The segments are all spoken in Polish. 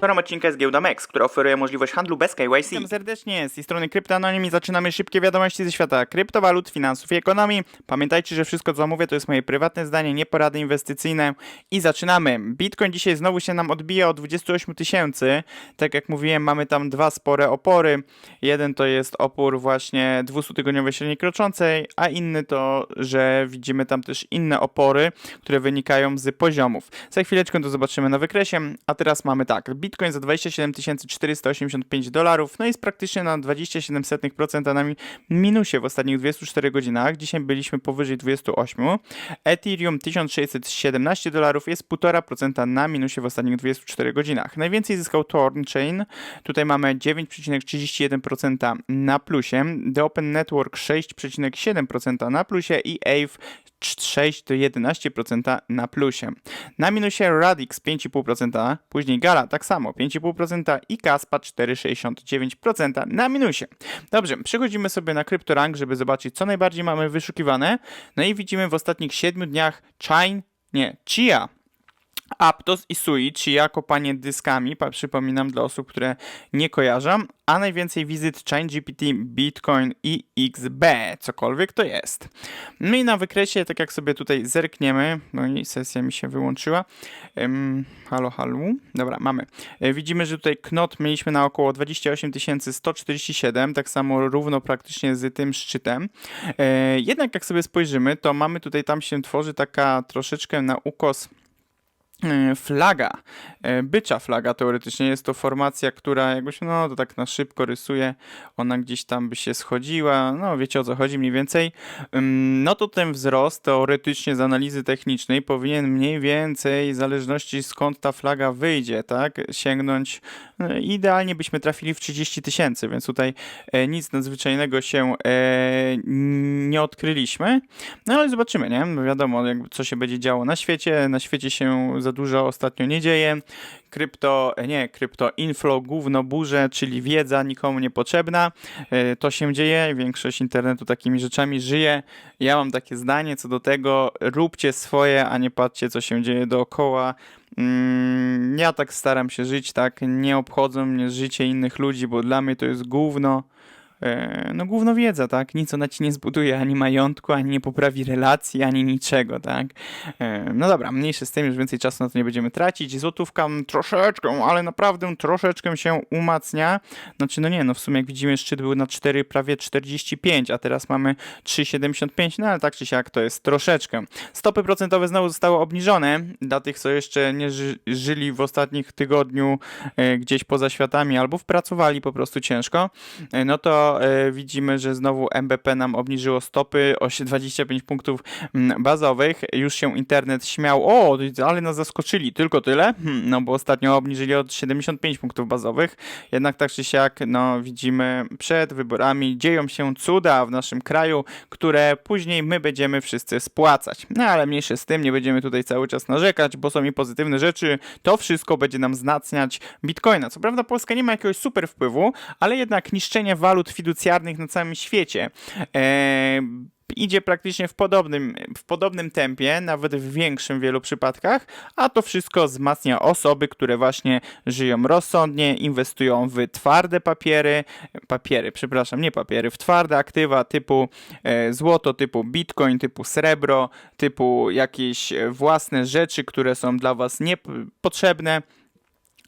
Sponsorem odcinka jest giełda MEX, która oferuje możliwość handlu bez KYC. Witam serdecznie, z tej strony Kryptoanonim i zaczynamy szybkie wiadomości ze świata kryptowalut, finansów i ekonomii. Pamiętajcie, że wszystko co mówię to jest moje prywatne zdanie, nie porady inwestycyjne. I zaczynamy. Bitcoin dzisiaj znowu się nam odbija o 28 tysięcy. Tak jak mówiłem, mamy tam dwa spore opory. Jeden to jest opór właśnie 200-tygodniowej średniej kroczącej, a inny to, że widzimy tam też inne opory, które wynikają z poziomów. Za chwileczkę to zobaczymy na wykresie, a teraz mamy tak. Za 27 485 dolarów, no jest praktycznie na 27% na mi- minusie w ostatnich 24 godzinach. Dzisiaj byliśmy powyżej 28. Ethereum 1617 dolarów jest 1,5% na minusie w ostatnich 24 godzinach. Najwięcej zyskał Torn Chain. Tutaj mamy 9,31% na plusie. The Open Network 6,7% na plusie i Aave 6 do 11% na plusie. Na minusie Radix 5,5%, później Gala tak samo 5,5% i Kaspa 4,69% na minusie. Dobrze, przechodzimy sobie na CryptoRank, żeby zobaczyć co najbardziej mamy wyszukiwane. No i widzimy w ostatnich 7 dniach Chain, nie, Chia Aptos i Sui, Chia kopanie dyskami, pa- przypominam dla osób, które nie kojarzą, a najwięcej wizyt ChainGPT, Bitcoin i XB, cokolwiek to jest. No i na wykresie, tak jak sobie tutaj zerkniemy, no i sesja mi się wyłączyła. Ym, halo, halo. Dobra, mamy. E, widzimy, że tutaj knot mieliśmy na około 28 147, tak samo równo praktycznie z tym szczytem. E, jednak jak sobie spojrzymy, to mamy tutaj, tam się tworzy taka troszeczkę na ukos flaga, e, bycza flaga teoretycznie. Jest to formacja, która jakbyś, no to tak na szybko rysuje, ona gdzieś tam by się schodziła, no wiecie o co chodzi mniej więcej. No to ten wzrost teoretycznie z analizy technicznej powinien mniej więcej w zależności skąd ta flaga wyjdzie, tak, sięgnąć, idealnie byśmy trafili w 30 tysięcy, więc tutaj e, nic nadzwyczajnego się e, nie odkryliśmy. No ale zobaczymy, nie? Wiadomo, co się będzie działo na świecie. Na świecie się za dużo ostatnio nie dzieje. Krypto, e, nie, krypto inflow, gówno, burze, czyli wiedza nikomu niepotrzebna. To się dzieje, większość internetu takimi rzeczami żyje. Ja mam takie zdanie co do tego, róbcie swoje, a nie patrzcie co się dzieje dookoła. Mm, Ja tak staram się żyć, tak, nie obchodzą mnie życie innych ludzi, bo dla mnie to jest gówno. E, no główno wiedza, tak? Nic ona ci nie zbuduje ani majątku, ani nie poprawi relacji, ani niczego, tak? E, No dobra, mniejsze z tym, już więcej czasu na to nie będziemy tracić. Złotówka mm, troszeczkę, ale naprawdę troszeczkę się umacnia. Znaczy, no nie, no w sumie jak widzimy szczyt był na 4, prawie 45, a teraz mamy 3,75, no ale tak czy siak to jest troszeczkę. Stopy procentowe znowu zostały obniżone dla tych, co jeszcze nie ży żyli w ostatnich tygodniu e, gdzieś poza światami albo wpracowali po prostu ciężko, no to e, widzimy, że znowu MBP nam obniżyło stopy o się 25 punktów mm, bazowych. Już się internet śmiał, o, ale nas zaskoczyli, tylko tyle, Hmm, no bo ostatnio obniżyli od 75 punktów bazowych. Jednak tak czy siak, no widzimy przed wyborami dzieją się cuda w naszym kraju, które później my będziemy wszyscy spłacać. No ale mniejsze z tym, nie będziemy tutaj cały czas narzekać, bo są i pozytywne rzeczy. To wszystko będzie nam wzmacniać Bitcoina. Co prawda Polska nie ma jakiegoś super wpływu, ale jednak niszczenie walut fiducjarnych na całym świecie. E, idzie praktycznie w podobnym, w podobnym tempie, nawet w większym w wielu przypadkach, a to wszystko wzmacnia osoby, które właśnie żyją rozsądnie, inwestują w twarde papiery, papiery, przepraszam, nie papiery, w twarde aktywa typu e, złoto, typu bitcoin, typu srebro, typu jakieś własne rzeczy, które są dla was niepotrzebne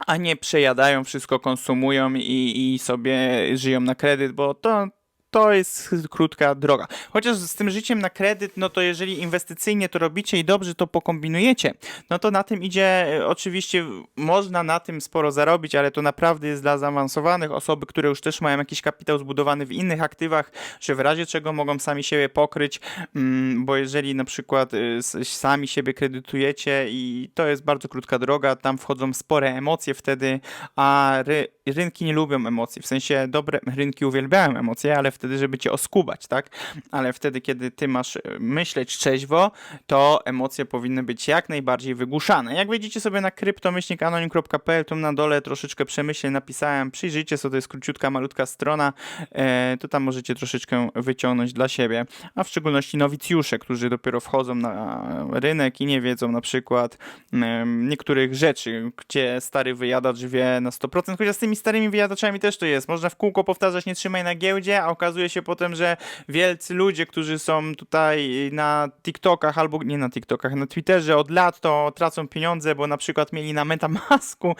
a nie przejadają, wszystko konsumują i, i sobie żyją na kredyt, bo to, to jest krótka droga. Chociaż z tym życiem na kredyt, no to jeżeli inwestycyjnie to robicie i dobrze to pokombinujecie, no to na tym idzie, e, oczywiście można na tym sporo zarobić, ale to naprawdę jest dla zaawansowanych osoby, które już też mają jakiś kapitał zbudowany w innych aktywach, że w razie czego mogą sami siebie pokryć, mm, bo jeżeli na przykład y, sami siebie kredytujecie i to jest bardzo krótka droga, tam wchodzą spore emocje wtedy, a ry, rynki nie lubią emocji, w sensie dobre rynki uwielbiają emocje, ale wtedy wtedy, żeby cię oskubać, tak? Ale wtedy, kiedy ty masz e, myśleć trzeźwo, to emocje powinny być jak najbardziej wygłuszane. Jak wejdziecie sobie na kryptomyślnikanonim.pl, tu na dole troszeczkę przemyśleń napisałem, przyjrzyjcie sobie, to jest króciutka, malutka strona, e, to tam możecie troszeczkę wyciągnąć dla siebie, a w szczególności nowicjusze, którzy dopiero wchodzą na rynek i nie wiedzą na przykład niektórych rzeczy, gdzie stary wyjadacz wie na 100%, chociaż z tymi starymi wyjadaczami też to jest. Można w kółko powtarzać nie trzymaj na giełdzie, a okazuje się potem, że wielcy ludzie, którzy są tutaj na TikTokach albo nie na TikTokach, na Twitterze od lat, to tracą pieniądze, bo na przykład mieli na Metamasku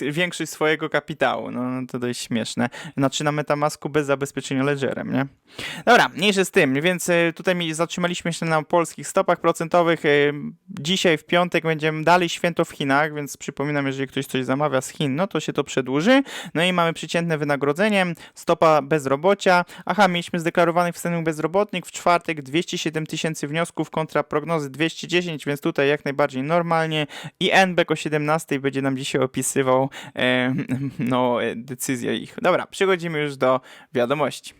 większość swojego kapitału. No to dość śmieszne. Znaczy na Metamasku bez zabezpieczenia ledgerem, nie? Dobra, mniejsze z tym, więc e, tutaj zatrzymaliśmy się na polskich stopach procentowych. E, Dzisiaj w piątek będziemy dalej święto w Chinach, więc przypominam, jeżeli ktoś coś zamawia z Chin, no to się to przedłuży. No i mamy przeciętne wynagrodzenie, stopa bezrobocia. Aha, mieliśmy zdeklarowanych wstępnych bezrobotnych w czwartek 207 tysięcy wniosków kontra prognozy 210, więc tutaj jak najbardziej normalnie. I NBEK o 17 będzie nam dzisiaj opisywał e, no, e, decyzję ich. Dobra, przechodzimy już do wiadomości.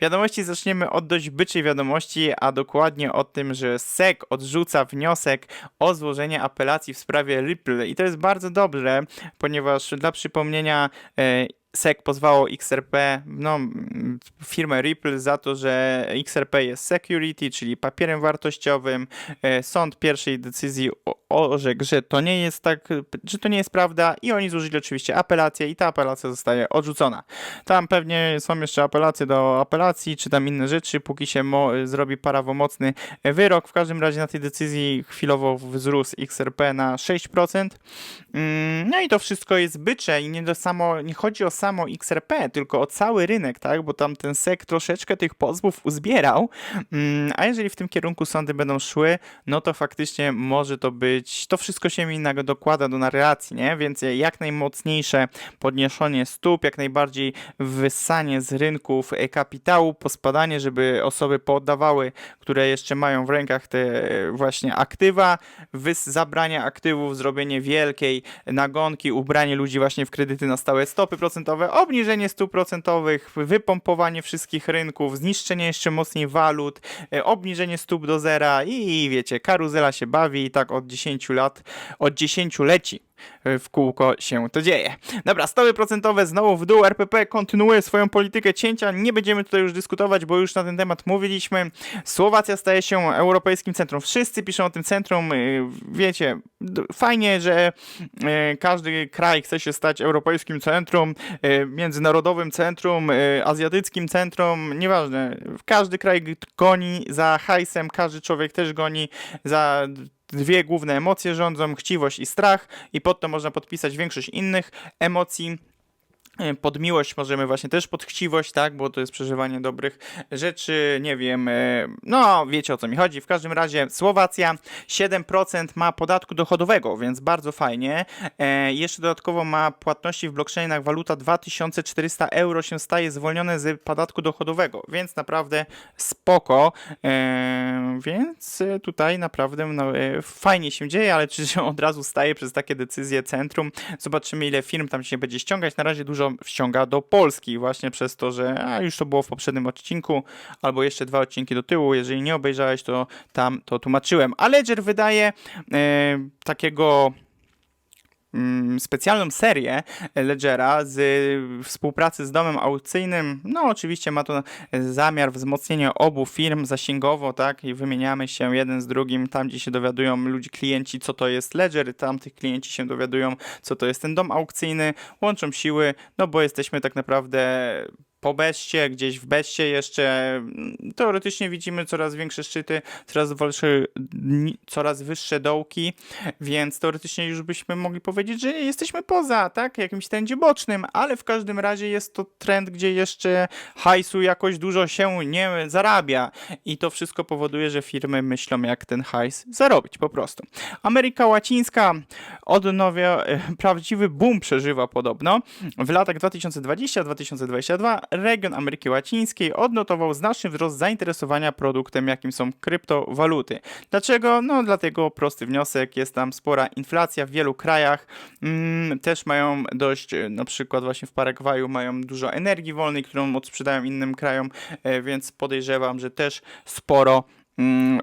Wiadomości zaczniemy od dość byczej wiadomości, a dokładnie o tym, że SEC odrzuca wniosek o złożenie apelacji w sprawie Ripple. I to jest bardzo dobrze, ponieważ dla przypomnienia e, SEC pozwało XRP, no, firmę Ripple za to, że XRP jest security, czyli papierem wartościowym. E, Sąd pierwszej decyzji orzekł, że to nie jest tak, że to nie jest prawda i oni złożyli oczywiście apelację i ta apelacja zostaje odrzucona. Tam pewnie są jeszcze apelacje do apelacji, czy tam inne rzeczy, póki się zrobi prawomocny wyrok. W każdym razie na tej decyzji chwilowo wzrósł XRP na 6%. Mm, No i to wszystko jest bycze i nie, do samo, nie chodzi o samo XRP, tylko o cały rynek, tak? Bo tam ten SEC troszeczkę tych pozwów uzbierał, Mm, a jeżeli w tym kierunku sądy będą szły, no to faktycznie może to być, to wszystko się mi dokłada do narracji, nie? Więc jak najmocniejsze podniesienie stóp, jak najbardziej wyssanie z rynków e, kapitału, pospadanie, żeby osoby poddawały, które jeszcze mają w rękach te e, właśnie aktywa, wys- aktywów, zrobienie wielkiej nagonki, ubranie ludzi właśnie w kredyty na stałe stopy procentowe, obniżenie stóp procentowych, wypompowanie wszystkich rynków, zniszczenie jeszcze mocniej walut, e, obniżenie stóp do zera i wiecie, karuzela się bawi i tak od 10 lat, od 10 leci w kółko się to dzieje. Dobra, stopy procentowe znowu w dół. RPP kontynuuje swoją politykę cięcia. Nie będziemy tutaj już dyskutować, bo już na ten temat mówiliśmy. Słowacja staje się europejskim centrum. Wszyscy piszą o tym centrum. y, Wiecie, fajnie, że y, każdy kraj chce się stać europejskim centrum, y, międzynarodowym centrum, azjatyckim centrum. Nieważne. Każdy kraj goni za hajsem, każdy człowiek też goni za dwie główne emocje rządzą, chciwość i strach i pod to można podpisać większość innych emocji. E, Pod miłość możemy właśnie też pod chciwość, tak, bo to jest przeżywanie dobrych rzeczy, nie wiem, e, no wiecie o co mi chodzi. W każdym razie Słowacja 7% ma podatku dochodowego, więc bardzo fajnie. E, jeszcze dodatkowo ma płatności w blockchainach, waluta 2400 euro się staje zwolnione z podatku dochodowego, więc naprawdę spoko. Więc tutaj naprawdę no, fajnie się dzieje, ale czy się od razu staje przez takie decyzje centrum? Zobaczymy ile firm tam się będzie ściągać. Na razie dużo ściąga do Polski właśnie przez to, że a już to było w poprzednim odcinku, albo jeszcze dwa odcinki do tyłu. Jeżeli nie obejrzałeś, to tam to tłumaczyłem. A Ledger wydaje e, takiego specjalną serię Ledgera z y, współpracy z domem aukcyjnym. No oczywiście ma to zamiar wzmocnienia obu firm zasięgowo, tak, i wymieniamy się jeden z drugim, tam gdzie się dowiadują ludzie, klienci, co to jest Ledger, tam tych klienci się dowiadują, co to jest ten dom aukcyjny, łączą siły, no bo jesteśmy tak naprawdę po beście, gdzieś w beście jeszcze mm, teoretycznie widzimy coraz większe szczyty, coraz, wyższe, coraz wyższe dołki, więc teoretycznie już byśmy mogli powiedzieć, że jesteśmy poza, tak, jakimś trendzie bocznym, ale w każdym razie jest to trend, gdzie jeszcze hajsu jakoś dużo się nie zarabia i to wszystko powoduje, że firmy myślą jak ten hajs zarobić po prostu. Ameryka Łacińska odnowia, e, prawdziwy boom przeżywa podobno. W latach 2020-2022 region Ameryki Łacińskiej odnotował znaczny wzrost zainteresowania produktem, jakim są kryptowaluty. Dlaczego? No dlatego prosty wniosek, jest tam spora inflacja w wielu krajach, mm, też mają dość, e, na przykład właśnie w Paragwaju mają dużo energii wolnej, którą odsprzedają innym krajom, e, więc podejrzewam, że też sporo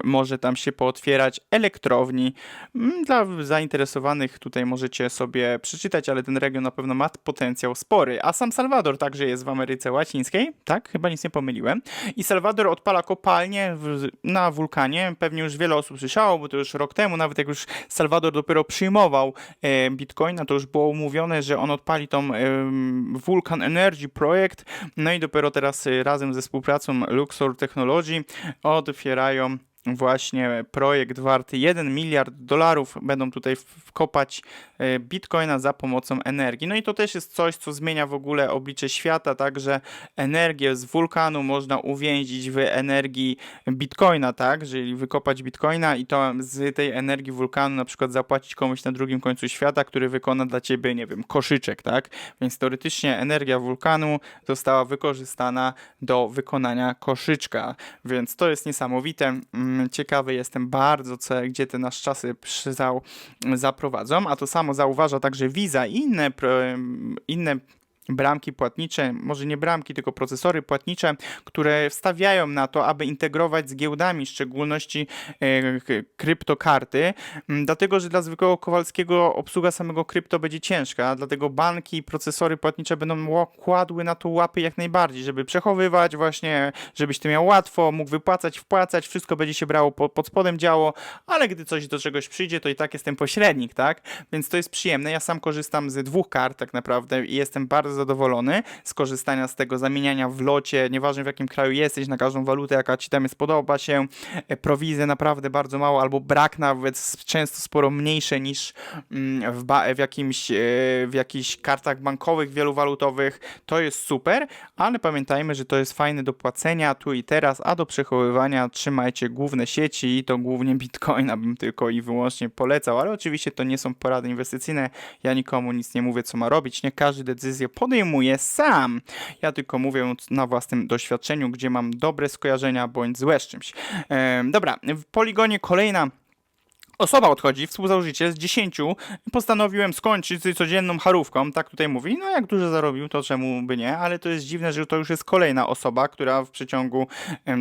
może tam się pootwierać elektrowni. Mm, Dla zainteresowanych tutaj możecie sobie przeczytać, ale ten region na pewno ma potencjał spory. A sam Salwador także jest w Ameryce Łacińskiej, tak? Chyba nic nie pomyliłem. I Salwador odpala kopalnię w, na wulkanie. Pewnie już wiele osób słyszało, bo to już rok temu, nawet jak już Salwador dopiero przyjmował e, Bitcoina, to już było umówione, że on odpali tą em, Vulcan Energy projekt. No i dopiero teraz e, razem ze współpracą Luxor Technology otwierają właśnie projekt warty 1 miliard dolarów. Będą tutaj wkopać e, bitcoina za pomocą energii. No i to też jest coś, co zmienia w ogóle oblicze świata, tak, że energię z wulkanu można uwięzić w energii bitcoina, tak, jeżeli wykopać bitcoina i to z tej energii wulkanu na przykład zapłacić komuś na drugim końcu świata, który wykona dla ciebie, nie wiem, koszyczek, tak, więc teoretycznie energia wulkanu została wykorzystana do wykonania koszyczka, więc to jest niesamowite. Mm, Ciekawy jestem bardzo, co, gdzie te nasz czasy przyzał zaprowadzą, a to samo zauważa także Visa i inne, inne bramki płatnicze, może nie bramki, tylko procesory płatnicze, które wstawiają na to, aby integrować z giełdami, w szczególności e, kryptokarty, m, dlatego, że dla zwykłego Kowalskiego obsługa samego krypto będzie ciężka, dlatego banki i procesory płatnicze będą ła- kładły na to łapy jak najbardziej, żeby przechowywać właśnie, żebyś ty miał łatwo, mógł wypłacać, wpłacać, wszystko będzie się brało po, pod spodem działo, ale gdy coś do czegoś przyjdzie, to i tak jest ten pośrednik, tak? Więc to jest przyjemne. Ja sam korzystam z dwóch kart tak naprawdę i jestem bardzo zadowolony z korzystania z tego zamieniania w locie, nieważne w jakim kraju jesteś, na każdą walutę, jaka ci tam jest, podoba się. E, Prowizje naprawdę bardzo mało, albo brak nawet często sporo mniejsze niż mm, w, w, jakimś, e, w jakichś kartach bankowych wielowalutowych. To jest super, ale pamiętajmy, że to jest fajne do płacenia tu i teraz, a do przechowywania trzymajcie główne sieci i to głównie Bitcoina bym tylko i wyłącznie polecał, ale oczywiście to nie są porady inwestycyjne, ja nikomu nic nie mówię, co ma robić, nie każdy decyzję podejmuje sam. Ja tylko mówię na własnym doświadczeniu, gdzie mam dobre skojarzenia bądź złe z czymś. Em, dobra, w poligonie kolejna Osoba odchodzi, współzałożyciel z 10 postanowiłem skończyć z codzienną harówką, tak tutaj mówi. No jak dużo zarobił, to czemu by nie, ale to jest dziwne, że to już jest kolejna osoba, która w przeciągu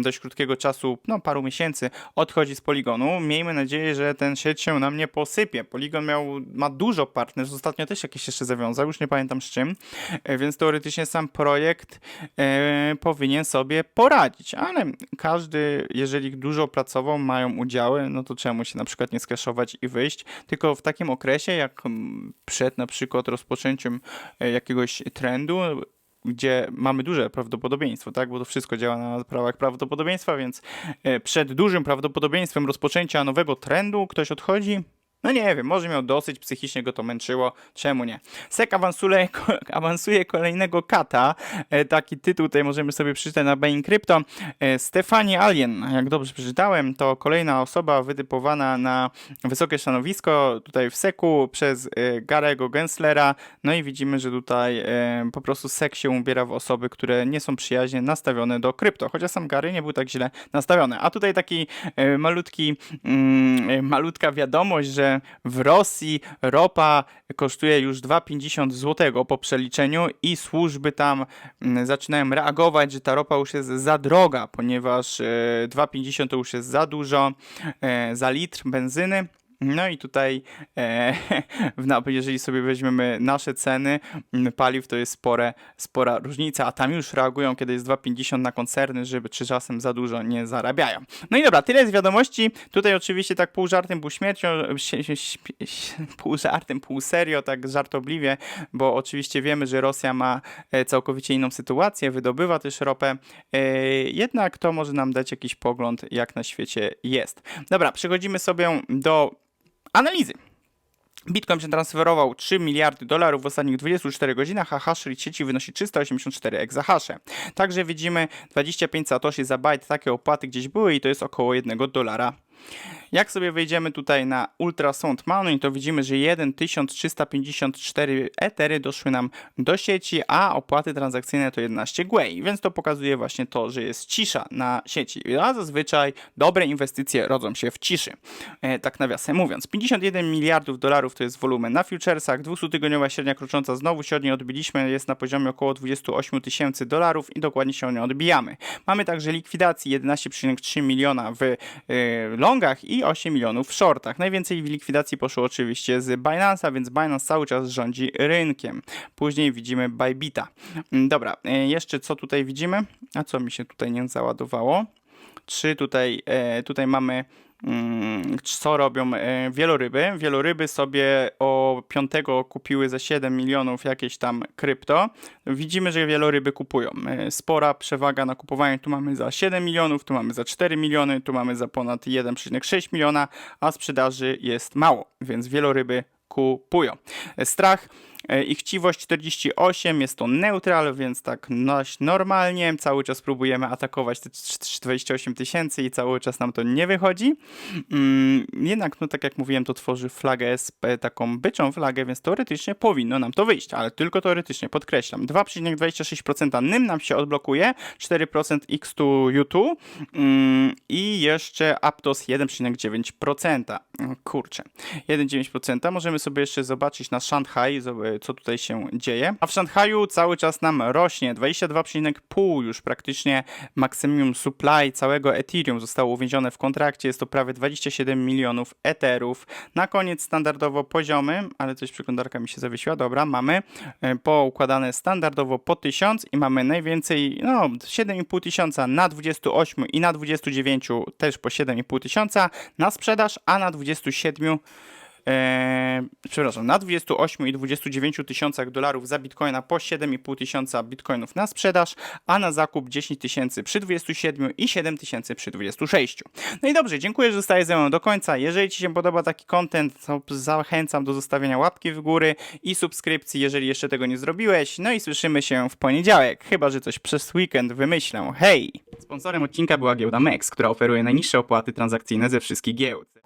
dość krótkiego czasu, no paru miesięcy, odchodzi z Poligonu. Miejmy nadzieję, że ten sieć się nam nie posypie. Poligon miał, ma dużo partnerów, ostatnio też jakieś jeszcze zawiązał, już nie pamiętam z czym, e, więc teoretycznie sam projekt e, powinien sobie poradzić, ale każdy, jeżeli dużo pracował, mają udziały, no to czemu się na przykład nie skaszować i wyjść, tylko w takim okresie, jak mm, przed na przykład rozpoczęciem e, jakiegoś trendu, gdzie mamy duże prawdopodobieństwo, tak? Bo to wszystko działa na prawach prawdopodobieństwa, więc e, przed dużym prawdopodobieństwem rozpoczęcia nowego trendu ktoś odchodzi. No nie wiem, może miał dosyć, psychicznie go to męczyło, czemu nie? Sek awansuje, awansuje kolejnego kata, e, taki tytuł tutaj możemy sobie przeczytać na Bain Crypto. E, Stefanie Alien, jak dobrze przeczytałem, to kolejna osoba wytypowana na wysokie stanowisko tutaj w Seku przez e, Garego Genslera. No i widzimy, że tutaj po prostu Sek się ubiera w osoby, które nie są przyjaźnie nastawione do krypto, chociaż sam Gary nie był tak źle nastawiony. A tutaj taki malutki, mm, malutka wiadomość, że w Rosji ropa kosztuje już 2,50 zł po przeliczeniu i służby tam mm, zaczynają reagować, że ta ropa już jest za droga, ponieważ e, 2,50 to już jest za dużo e, za litr benzyny. No i tutaj, e, w jeżeli sobie weźmiemy nasze ceny paliw, to jest spore, spora różnica, a tam już reagują, kiedy jest 2,50 na koncerny, żeby czy czasem za dużo nie zarabiają. No i dobra, tyle z wiadomości. Tutaj oczywiście tak pół żartem, pół śmiercią, sie- pół żartem, pół serio, tak żartobliwie, bo oczywiście wiemy, że Rosja ma e, całkowicie inną sytuację, wydobywa też ropę, e, jednak to może nam dać jakiś pogląd, jak na świecie jest. Dobra, przechodzimy sobie do analizy. Bitcoin przetransferował 3 miliardy dolarów w ostatnich 24 godzinach, a hash rate sieci wynosi 384 exahasze. Także widzimy 25 satoshi za byte, takie opłaty gdzieś były i to jest około 1 dolara Jak sobie wejdziemy tutaj na Ultrasound Money, to widzimy, że 1354 etery doszły nam do sieci, a opłaty transakcyjne to 11 gwei, więc to pokazuje właśnie to, że jest cisza na sieci. A zazwyczaj dobre inwestycje rodzą się w ciszy. E, tak nawiasem mówiąc, 51 miliardów dolarów to jest wolumen na futuresach, 200-tygodniowa średnia krocząca znowu się od niej odbiliśmy, jest na poziomie około 28 tysięcy dolarów i dokładnie się od niej odbijamy. Mamy także likwidacji 11,3 miliona w e, longach i 8 milionów w shortach. Najwięcej w likwidacji poszło oczywiście z Binance'a, więc Binance cały czas rządzi rynkiem. Później widzimy Bybita. Mm, Dobra, e, jeszcze co tutaj widzimy? A co mi się tutaj nie załadowało? Czy tutaj, e, tutaj mamy co robią e, wieloryby. Wieloryby sobie o 5 kupiły za 7 milionów jakieś tam krypto. Widzimy, że wieloryby kupują. E, Spora przewaga na kupowaniu. Tu mamy za 7 milionów, tu mamy za 4 miliony, tu mamy za ponad 1,6 miliona, a sprzedaży jest mało, więc wieloryby kupują. E, Strach i chciwość 48, jest to neutral, więc tak noś normalnie, cały czas próbujemy atakować te cz- 28 tysięcy i cały czas nam to nie wychodzi. Mm, jednak, no tak jak mówiłem, to tworzy flagę SP, taką byczą flagę, więc teoretycznie powinno nam to wyjść, ale tylko teoretycznie, podkreślam. 2,26% NYM nam się odblokuje, 4% X2 U2 mm, i jeszcze Aptos 1,9%. Mm, Kurczę, 1,9%. Możemy sobie jeszcze zobaczyć na Szanghaj, zob- co tutaj się dzieje. A w Szanghaju cały czas nam rośnie 22,5 już praktycznie maksimum supply całego Ethereum zostało uwięzione w kontrakcie. Jest to prawie 27 milionów Etherów. Na koniec standardowo poziomy, ale coś przeglądarka mi się zawiesiła. Dobra, mamy e, poukładane standardowo po 1000 i mamy najwięcej, no 7,5 tysiąca na 28 i na 29 też po 7,5 tysiąca na sprzedaż, a na 27 Eee, przepraszam, na 28 i 29 tysiącach dolarów za bitcoina po 7,5 tysiąca bitcoinów na sprzedaż, a na zakup 10 tysięcy przy 27 i 7 tysięcy przy 26. No i dobrze, dziękuję, że zostaje ze mną do końca. Jeżeli Ci się podoba taki content, to zachęcam do zostawienia łapki w góry i subskrypcji, jeżeli jeszcze tego nie zrobiłeś. No i słyszymy się w poniedziałek, chyba że coś przez weekend wymyślę. Hej! Sponsorem odcinka była giełda MEX, która oferuje najniższe opłaty transakcyjne ze wszystkich giełd.